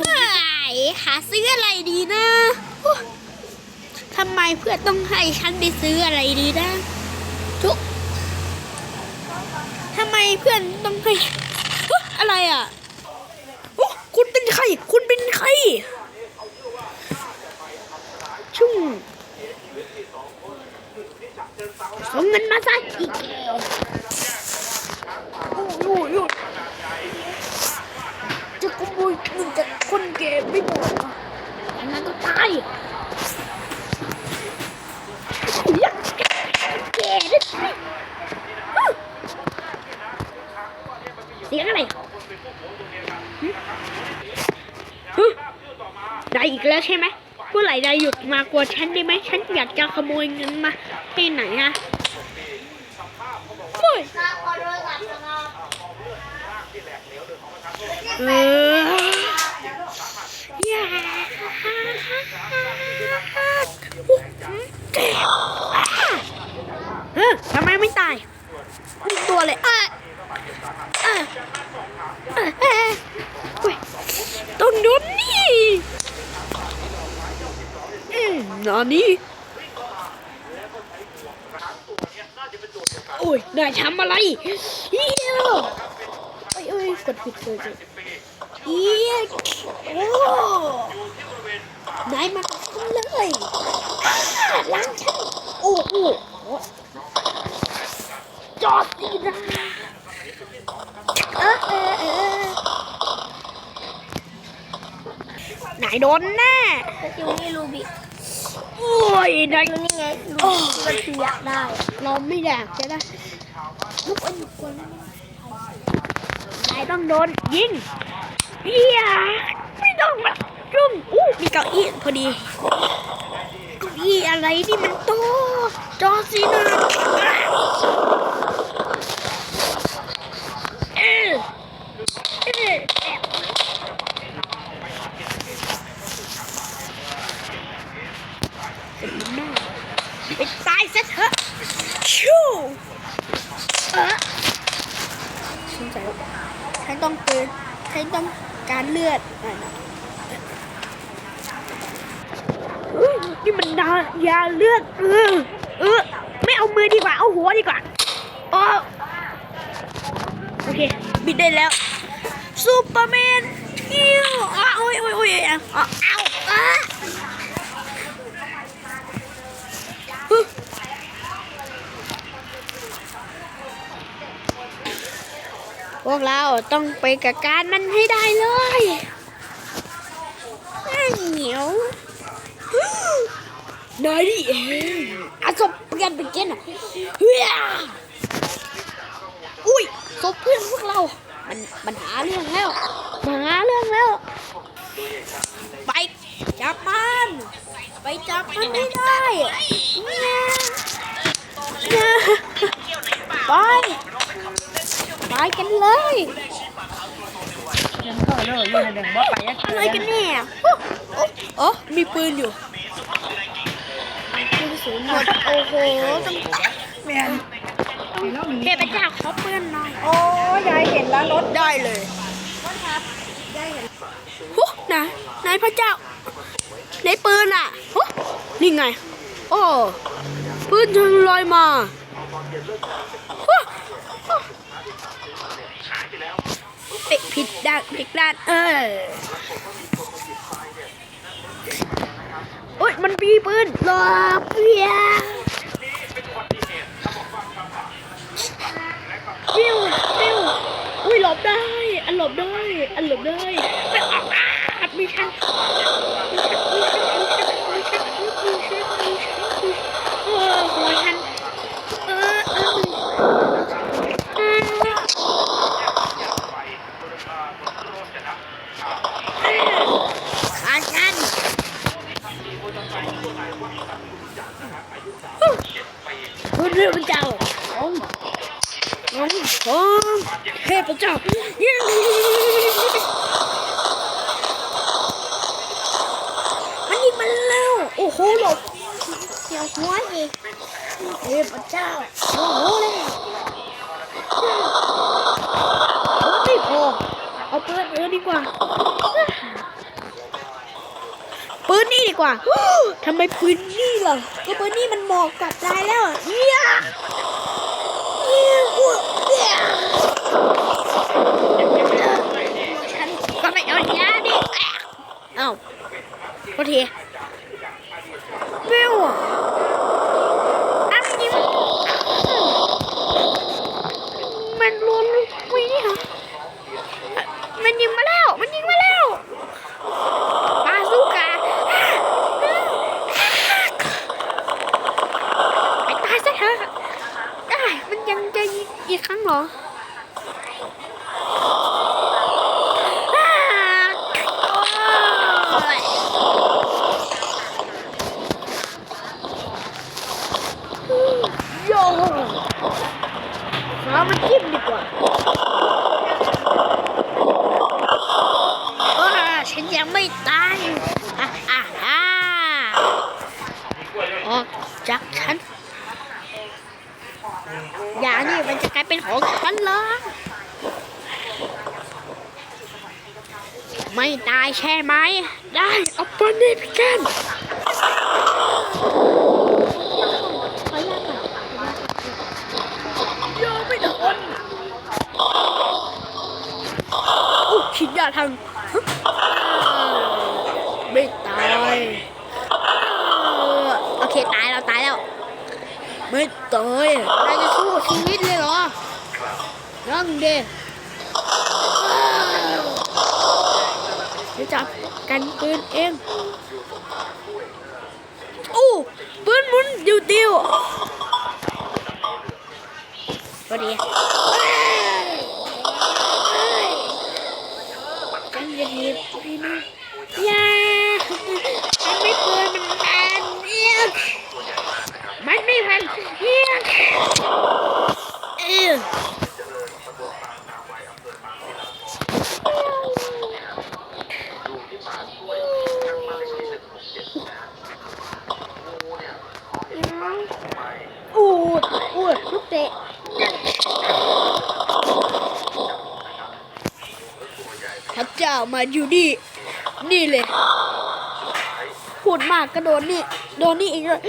ผมหาซื้ออะไรดีนะทำไมเพื่อนต้องให้ฉันไปซื้ออะไรดีนะทุกทำไมเพื่อนต้องให้อะไรอะโอ้คุณเป็นใคร คุณเป็นใคร ชุ่มเอาเงินมาซะอีกแล้วโอ้โหโอ้โหจะขโมยเงินจาก คนแก่ไม่บอกอะอย่างนั้นก็ตายอยากแก่ได้ไหมเสียงอะไรหึได้อีกแล้วใช่ไหมเมื่อไหร่ได้หยุดมากวนฉันได้ไหมฉันอยากจะขโมยเงินมาให้ไหนอะเฮ้ยเออ เออทำไมไม่ตายมีตัวเลยเออเออเออเออเฮ้ยต้องโดนนี่อืมนอนนี่โอ้ยนายทำอะไรเฮียเอ้ยเอ้ยกดผิดเลยสิเอีย โอ้นายมาทำเลยล้างฉันโอ้โหจอดสินะเออเออเออนายโดนแน่อยู่นี่รูบิโอ้ยนายอยู่นี่ไงรูบิมันคืออยากได้ เราไม่อยากจะได้ลุกอยู่ก่อนนายต้องโดนยิงเฮีย ต้องมาจุ่มอู้มีเก้าอี้พอดีเก้าอี้อะไรนี่มันโตจอสินะเออเออไปตายซะเถอะชูเออฉันใจฉันต้องเตือนฉันต้อง การเลือดนี่มันดายาเลือดเออเออไม่เอามือดีกว่า เอาหัวดีกว่าโอโอเค บิดได้แล้วซูเปอร์แมนฮิวอ้าวโอ้ยโอ้ยโอ้ยอ้าวอ้าว พวกเราต้องไปกับการมันให้ได้เลยเหนียวนายนี่เองอาศพเปลี่ยนเป็นเกนอะเฮียอุ้ยศพเพื่อนพวกเรา มันมันหาเรื่องแล้วมันหาเรื่องแล้ว ไปจับมันไปจับมันไม่ได้เนี่ยเนี่ยไป ไปกันเลยยังเข้าเด้ออยู่ในเดึงบ่ไปยักอะไรกันเนี่ยโอ้โอ้โอ้มีปืนอยู่ปืนสูงหมดโอ้โหต้องแม่นเห็นแล้วหนีเทพเจ้าขอปืนหน่อย โอ้ยายเห็นแล้วรถได้เลยโอ้นายนายพระเจ้า ในปืนอะโอ้นี่ไง โอ้ปืนถึงลอยมาโอ้โอ้ เอ๊ะผิดด้านผิดด้านเออโอ้ยมันมีปืนหลบเพียปิ้วปิ้วอุ้ยหลบได้ อันหลบได้ อันหลบได้ไม่ออกอาดไม่ทันไม่ทันไม่ทันไม่ทันไม่ทันไม่ทันไม่ทันเออหัวทันเออเออเอออาชันคุณ เรื่องเจ้าของของของเทพเจ้ามันยิงมันแล้ว โอ้โหหลบเสียวหัวอีกเทพเจ้า โอ้โหเลยไม่พอเอาเปืนเออดีกว่า นี่ดีกว่าทำไมปืนนี่ล่ะก็ปืนนี่มันหมอกกับนายแล้วเนี่ยเนี่ยอ้วกเนี่ยฉันก็ไม่เอายาดิเอ้าโทษทีเบลอะอันนี้มันมันล้วนไม่เนี่ยมันยิงมาแล้ว มันยิงมาแล้ว บาซูกาไปตายซะเถอะได้มัน ยังจะอีกครั้งเหรออ้าโยโย่เอามันจิ้มดีกว่าว้าฉันยังไม่ตายอะอะอะออกจากฉัน อ ย่านี่มันจะกลายเป็นของฉันเลยไม่ตายใช่ไหม ได้เอาไปนี่พี่แกนขออนุญาตก่อยอมไม่ทนอู้คิดยาทางไม่ตายโอเคตายแล้วตายแล้ว ไม่ตายนายจะสู้ชีวิตเลยเหรอ นั่งเด็จะจับกันปืนเองอู้ปืนหมุนดิวดิวพอดีกันอย่าหนีบพี่นะอย่ามันไม่ปืนมันแพนเอียกมันไม่แพนเอียกเอียก อู ดอูดลูกเตะพระเจ้ามาอยู่นี่นี่เลยพูดมากก็โดนนี่โดนนี่อีกเลย